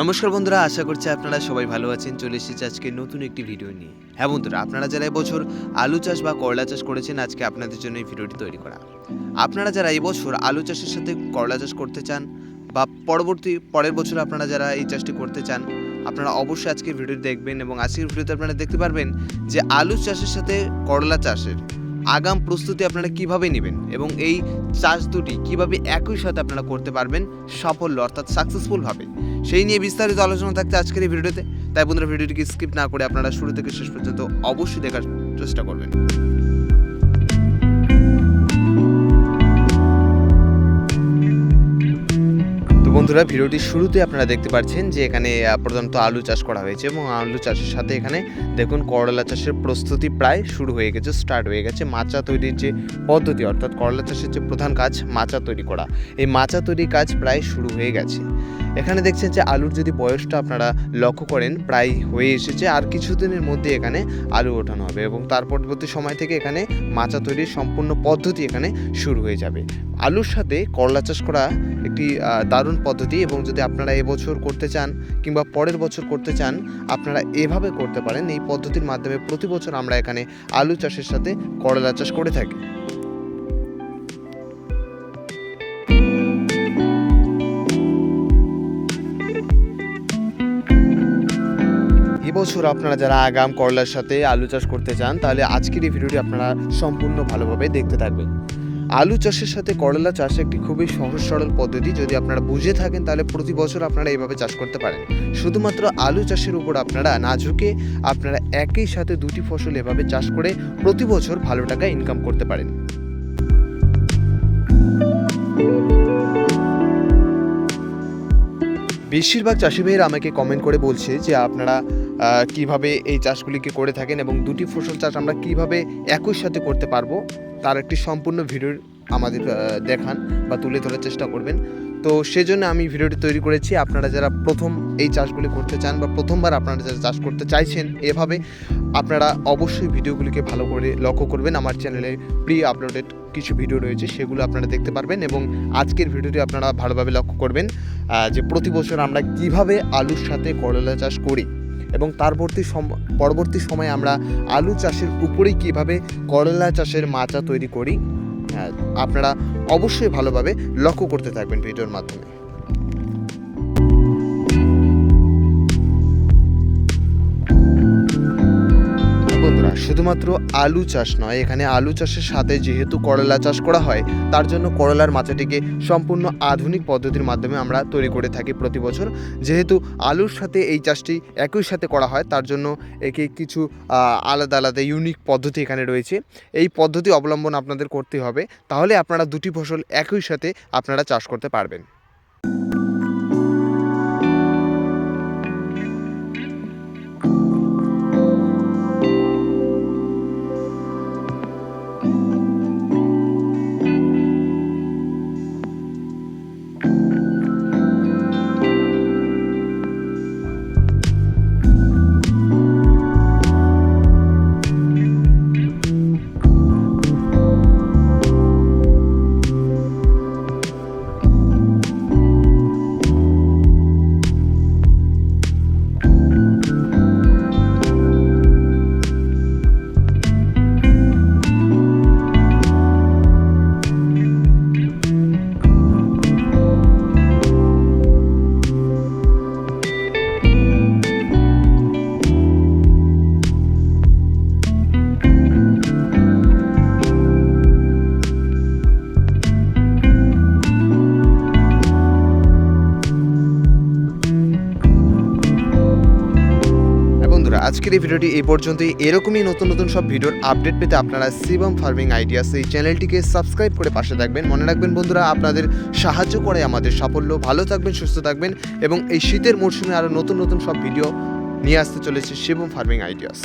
নমস্কার বন্ধুরা, আশা করছি আপনারা সবাই ভালো আছেন। চলে এসেছি আজকে নতুন একটি ভিডিও নিয়ে। হ্যাঁ বন্ধুরা, আপনারা যারা এবছর আলু চাষ বা করলা চাষ করেছেন, আজকে আপনাদের জন্য এই ভিডিওটি তৈরি করা। আপনারা যারা এবছর আলু চাষের সাথে করলা চাষ করতে চান, বা পরবর্তী, পরের বছর আপনারা যারা এই চাষটি করতে চান, আপনারা অবশ্যই আজকে ভিডিওটি দেখবেন এবং আজকের ভিডিওতে আপনারা দেখতে পারবেন যে আলু চাষের সাথে করলা চাষের আগাম প্রস্তুতি আপনারা কীভাবে নেবেন এবং এই চার্জ দুটি কীভাবে একই সাথে আপনারা করতে পারবেন সাফল্য অর্থাৎ সাকসেসফুলভাবে সেই নিয়ে বিস্তারিত আলোচনা থাকতে আজকের এই ভিডিওতে। তাই বন্ধুরা, ভিডিওটিকে স্কিপ না করে আপনারা শুরু থেকে শেষ পর্যন্ত অবশ্যই দেখার চেষ্টা করবেন। বন্ধুরা ভিডিওটির শুরুতে আপনারা দেখতে পাচ্ছেন যে এখানে পর্যন্ত আলু চাষ করা হয়েছে এবং আলু চাষের সাথে এখানে দেখুন করলা চাষের প্রস্তুতি প্রায় শুরু হয়ে গেছে স্টার্ট হয়ে গেছে মাচা তৈরির যে পদ্ধতি, অর্থাৎ করলা চাষের যে প্রধান কাজ, মাচা তৈরি করা। এই মাচা তৈরি কাজ প্রায় শুরু হয়ে গেছে। এখানে দেখছেন যে আলুর যদি বয়সটা আপনারা লক্ষ্য করেন, প্রায় হয়ে এসেছে। আর কিছুদিনের মধ্যে এখানে আলু ওঠানো হবে এবং তার পরবর্তী সময় থেকে এখানে মাচা তৈরির সম্পূর্ণ পদ্ধতি এখানে শুরু হয়ে যাবে। আলুর সাথে করলা চাষ করা একটি দারুণ পদ্ধতি এবং যদি আপনারা এবছর করতে চান কিংবা পরের বছর করতে চান, আপনারা এভাবে করতে পারেন। এই পদ্ধতির মাধ্যমে প্রতি বছর আমরা এখানে আলু চাষের সাথে করলা চাষ করে থাকি। এবছর আপনারা যারা আগাম করলার সাথে আলু চাষ করতে চান, তাহলে আজকের এই ভিডিওটি আপনারা সম্পূর্ণ ভালোভাবে দেখতে থাকবেন। আলু চাষের সাথে করলা চাষ একটি খুবই সহজ সরল পদ্ধতি। যদি আপনারা বুঝে থাকেন, তাহলে প্রতি বছর আপনারা এইভাবে চাষ করতে পারেন। শুধুমাত্র আলু চাষের উপর আপনারা না ঝুঁকে আপনারা একই সাথে দুটি ফসল এভাবে চাষ করে প্রতি বছর ভালো টাকা ইনকাম করতে পারেন। বেশিরভাগ চাষি ভাইয়েরা আমাকে কমেন্ট করে বলছে যে আপনারা কীভাবে এই চাষগুলিকে করে থাকেন এবং দুটি ফসল চাষ আমরা কীভাবে একই সাথে করতে পারব, তার একটি সম্পূর্ণ ভিডিও আমাদের দেখান বা তুলে ধরার চেষ্টা করবেন। তো সেজন্য আমি ভিডিওটি তৈরি করেছি। আপনারা যারা প্রথম এই চাষগুলি করতে চান বা প্রথমবার আপনারা যারা চাষ করতে চাইছেন এভাবে, আপনারা অবশ্যই ভিডিওগুলিকে ভালো করে লক্ষ্য করবেন। আমার চ্যানেলে প্রি আপলোডেড কিছু ভিডিও রয়েছে, সেগুলো আপনারা দেখতে পারবেন এবং আজকের ভিডিওটি আপনারা ভালোভাবে লক্ষ্য করবেন যে প্রতি বছর আমরা কীভাবে আলুর সাথে করলা চাষ করি এবং পরবর্তী সম- পরবর্তী সময়ে আমরা আলু চাষের উপরেই কীভাবে করলা চাষের মাচা তৈরি করি। হ্যাঁ, আপনারা অবশ্যই ভালোভাবে লক্ষ্য করতে থাকবেন ভিডিওর মাধ্যমে। শুধুমাত্র আলু চাষ নয়, এখানে আলু চাষের সাথে যেহেতু করলা চাষ করা হয়, তার জন্য করলার মাচাটিকে সম্পূর্ণ আধুনিক পদ্ধতির মাধ্যমে আমরা তৈরি করে থাকি প্রতি বছর। যেহেতু আলুর সাথে এই চাষটি একই সাথে করা হয়, তার জন্য একে কিছু আলাদা আলাদা ইউনিক পদ্ধতি এখানে রয়েছে। এই পদ্ধতি অবলম্বন আপনাদের করতে হবে, তাহলে আপনারা দুটি ফসল একই সাথে আপনারা চাষ করতে পারবেন। আজকের এই ভিডিওটি এই পর্যন্তই। এরকমই নতুন নতুন সব ভিডিওর আপডেট পেতে আপনারা শিবম ফার্মিং আইডিয়াস এই চ্যানেলটিকে সাবস্ক্রাইব করে পাশে থাকবেন। মনে রাখবেন বন্ধুরা, আপনাদের সাহায্য করে আমাদের সাফল্য। ভালো থাকবেন, সুস্থ থাকবেন এবং এই শীতের মরশুমে আরও নতুন নতুন সব ভিডিও নিয়ে আসতে চলেছে শিবম ফার্মিং আইডিয়াস।